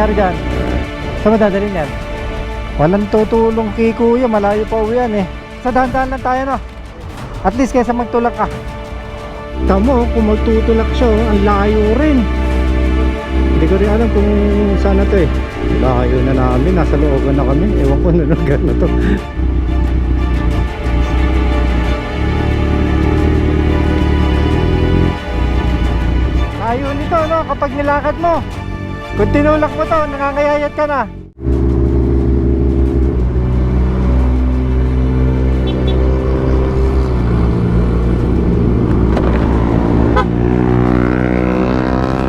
nangyari dyan? Saan mo dadalhin yan? Walang tutulong kay kuya, malayo pa uwi yan eh. Sa dahan-dahan lang tayo no? At least kaysa magtulak ka. Tamo, kung magtutulak siya, oh, ang layo rin. Hindi ko rin alam kung saan na to eh. Layo na namin, nasa looban na kami. Ewan ko na lugar na to. Layo nito no, kapag nilakad mo. Kung tinulak mo to, nangangayayat ka na.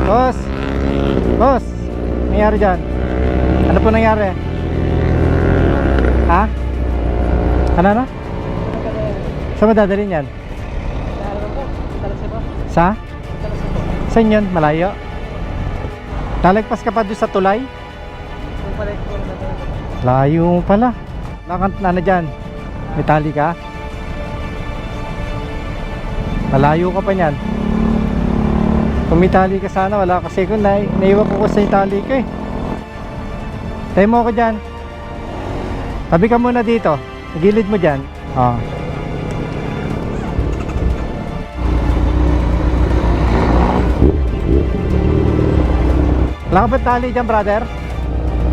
Boss! Boss! Nangyari dyan? Ano po nangyari? Ha? Ano na? Saan mo dadalhin yan? Sa? Saan yun? Malayo? Lalagpas ka pa doon sa tulay? Layo mo pala. Lakant na na dyan. Metali ka? Malayo ka pa niyan. Kung may tali ka sana, wala kasi kung na, naiwan ko ko sa tali ko eh. Tayo mo ako dyan. Tabi ka muna dito. Gilid mo dyan. Oh. Ka ba tali dyan, brother?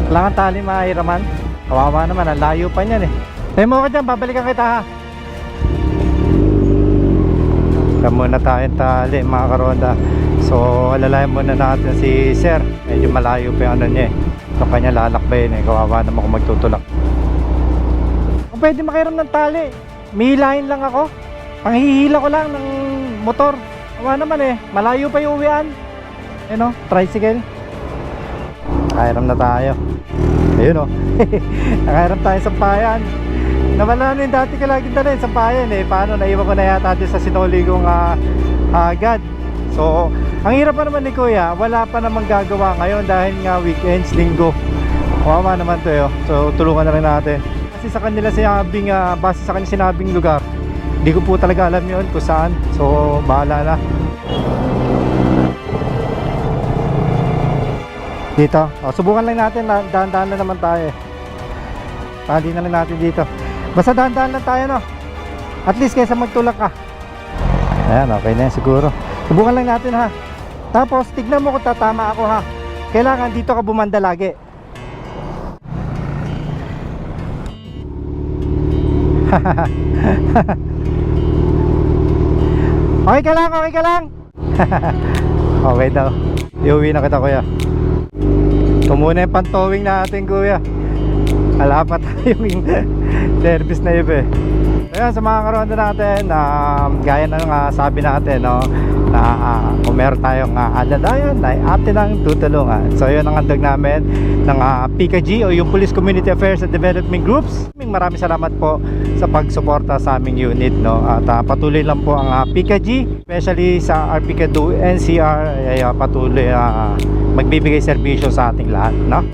Kang tali mahiraman? Kawawa naman, ang layo pa niyan eh. Tayo mo ako dyan, babalikan kita ha. Saka muna tayong tali mga karonda? So alalayan muna natin si sir. Medyo malayo pa yung ano niya eh. So kanya lalakbayin eh. Kawawa naman kung magtutulak. Kung pwede makiram ng tali Mihilahin lang ako. Panghihila ko lang ng motor. Kawawa naman eh. Malayo pa yung uwian. Ayun o, tricycle Nakairam na tayo Ayun o Nakairam tayo sa bayan Nawala na yung dati ko laging dala yung sampayan eh. Paano, naiwan ko na yata doon sa sinuli kong ah, agad. So, ang hirap pa naman ni Kuya, wala pa namang gagawa ngayon dahil nga weekends, linggo. Kawawa naman to eh. oh. So, tulungan na rin natin. Kasi sa kanila sinabing, ah, base sa kanila sinabing lugar, hindi ko po talaga alam yun kung saan. So, bahala na. Dito. O, subukan lang natin. na- Dahan-dahan na naman tayo eh. Tali na lang natin dito. Basta dahan-dahan lang tayo no. At least kaysa magtulak ka. Ayan, okay na yan siguro. Subukan lang natin ha. Tapos, tignan mo kung tatama ako ha. Kailangan dito ka bumanda lagi. okay ka lang, okay ka lang. okay daw. Iuwi na kita kuya. Ito muna yung pantowing natin kuya. Wala pa tayong service na iba eh. Ayan, sa mga karonda natin, um, gaya na nga sabi natin, no, na uh, kung meron tayong uh, aladayan, ay atin ang tutulungan. So, yun ang handog namin ng uh, PKG o yung Police Community Affairs and Development Groups. Maraming salamat po sa pagsuporta sa aming unit, no. At uh, patuloy lang po ang uh, PKG, especially sa RPK2 NCR, ay uh, patuloy uh, magbibigay serbisyo sa ating lahat, no.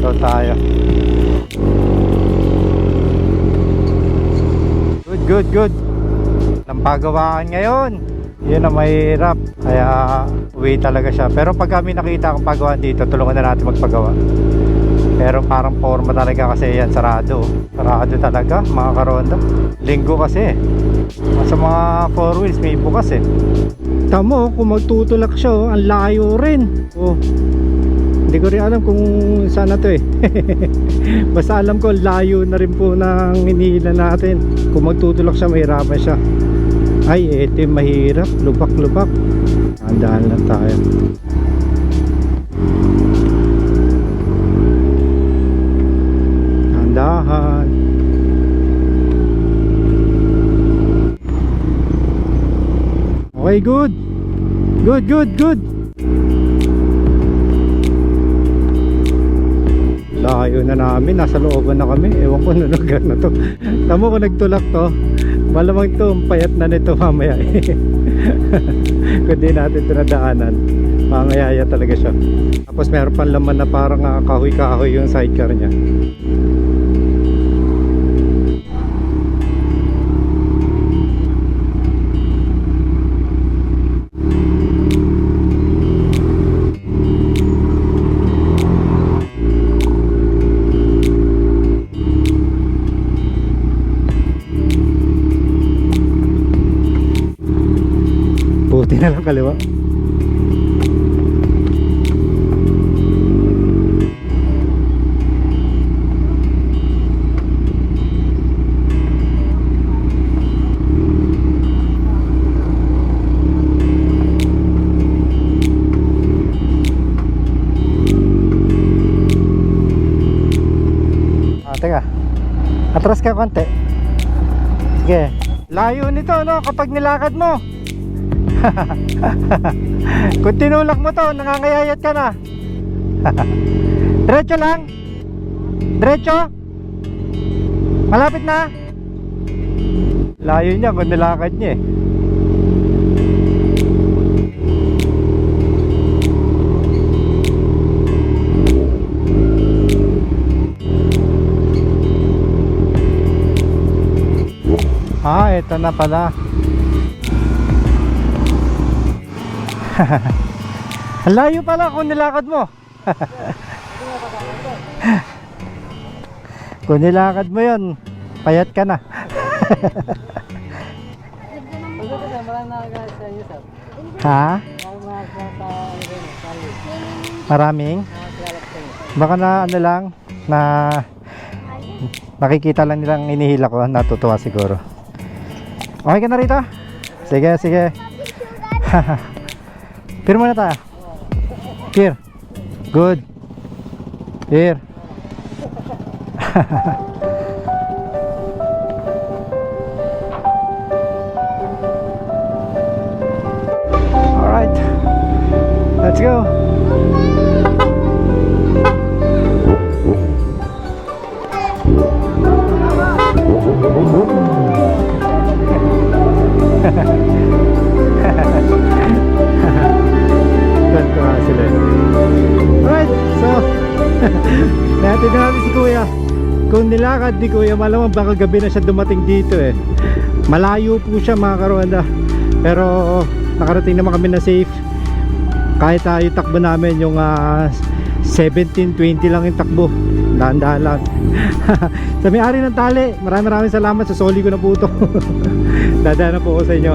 Daw tayo. Good, good, good. Ang ngayon. Yun ang mahirap. Kaya uwi talaga siya. Pero pag kami nakita ang pagawaan dito, tulungan na natin magpagawa. Pero parang forma talaga kasi yan sarado. Sarado talaga mga karonda. Linggo kasi. Sa mga four wheels may bukas eh. Tamo, kung magtutulak siya, oh, ang layo rin. Oh, hindi ko rin alam kung saan na to eh. Basta alam ko layo na rin po ng hinihila natin. Kung magtutulak siya, mahirapan siya. Ay, eto mahirap. Lubak-lubak. Andahan lang tayo. Andahan. Okay, good. Good, good, good. Layo na namin, nasa looban na kami. Ewan ko na lugar na to. Tamo ko nagtulak to. Malamang to, payat na nito mamaya. Kung di natin ito nadaanan, mangayaya talaga siya. Tapos meron pang laman na parang ah, kahoy-kahoy yung sidecar niya. Na lang kaliwa. Ah, teka. Atras ka konti. Sige. Layo nito, no? Kapag nilakad mo. Kung tinulak mo to, nangangayayat ka na. Diretso lang. Diretso. Malapit na. Layo niya kung nilakad niya eh. Ah, ito na pala. layo pala kung nilakad mo. kung nilakad mo yon, payat ka na. ha? Maraming? Baka na ano lang, na nakikita lang nilang inihila ko, natutuwa siguro. Okay ka na rito? Sige, sige. Pier muna tayo. Pier. Good. Pier. Alright. Let's go. Natin na natin si Kuya. Kung nilakad ni Kuya Malamang baka gabi na siya dumating dito eh. Malayo po siya mga karuanda. Pero nakarating naman kami na safe. Kahit tayo takbo namin yung ah, 17.20 lang yung takbo Dahan-dahan lang Sa may-ari ng tali Maraming maraming salamat sa soli ko na po ito Dadaan na po ako sa inyo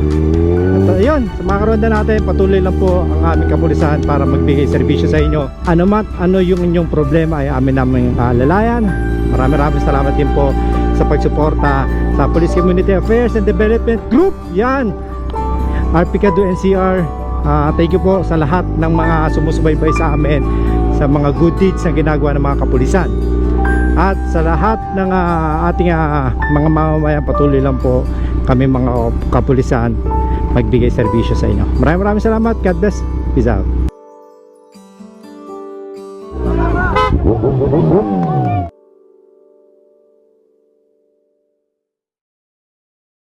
at ayun, sa mga karonda natin, patuloy lang po ang aming kapulisan para magbigay serbisyo sa inyo. Ano man, ano yung inyong problema ay amin namin alalayan. Maraming maraming salamat din po sa pagsuporta sa Police Community Affairs and Development Group. Yan! RPCADO NCR. Ah, thank you po sa lahat ng mga sumusubaybay sa amin sa mga good deeds na ginagawa ng mga kapulisan. At sa lahat ng ah, ating ah, mga mamamayan patuloy lang po kami mga kapulisan magbigay serbisyo sa inyo. Maraming maraming salamat. God bless. Peace out.